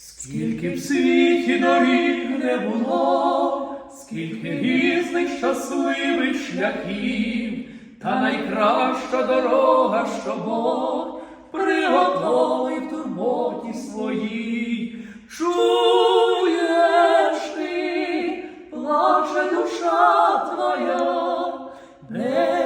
Скільки в світі доріг не було, скільки різних щасливих шляхів, та найкраща дорога, що Бог приготовив турботі своїй. Чуєш ти, плаче душа твоя, не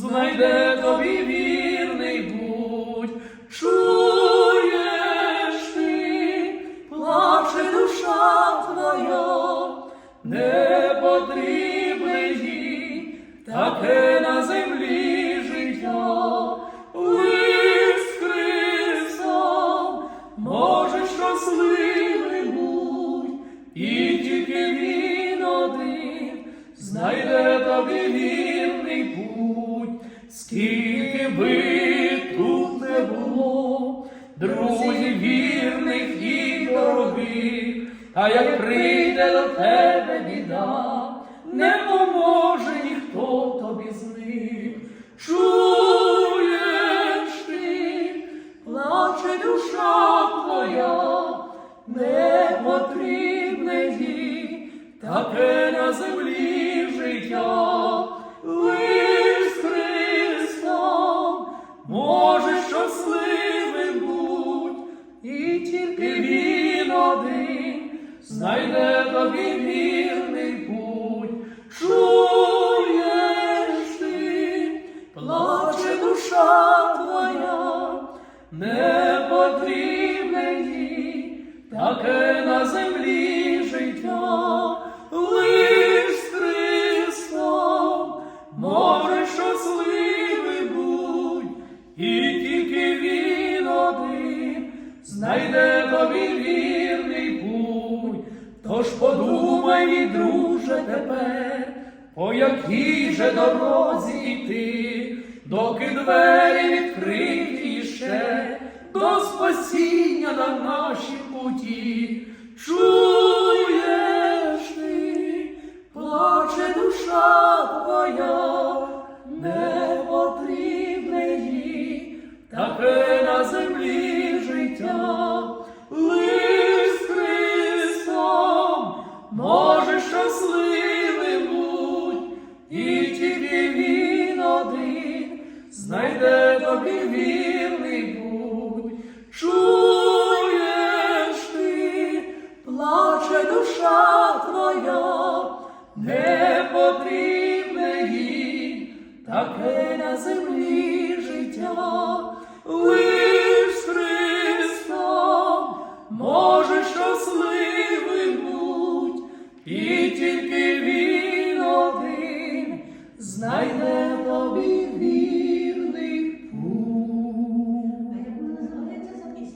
знайде тобі вірний будь. Чуєш ти, плаче душа твоя, не потрібне їй таке на землі життя, лиш з Христом може щасливим будь, і тільки Він один знайде тобі скільки би тут не було, друзів вірних і дорогих, а як прийде до тебе біда, не поможе ніхто тобі з них. Чуєш ти, плаче душа твоя, не потрібне їй таке на землі життя, знайде тобі вірний путь. Чуєш ти, плаче душа твоя, не потрібне їй. Таке на землі життя, лиш з подумай, мій друже, тепер, по якій же дорозі йти, доки двері відкриті ще до спасіння на нашій путі. Чуєш ти, плаче душа твоя, душа твоя, не потрібне їй таке на землі життя, лиш Христом може щасливим будь, і тільки Він один знайде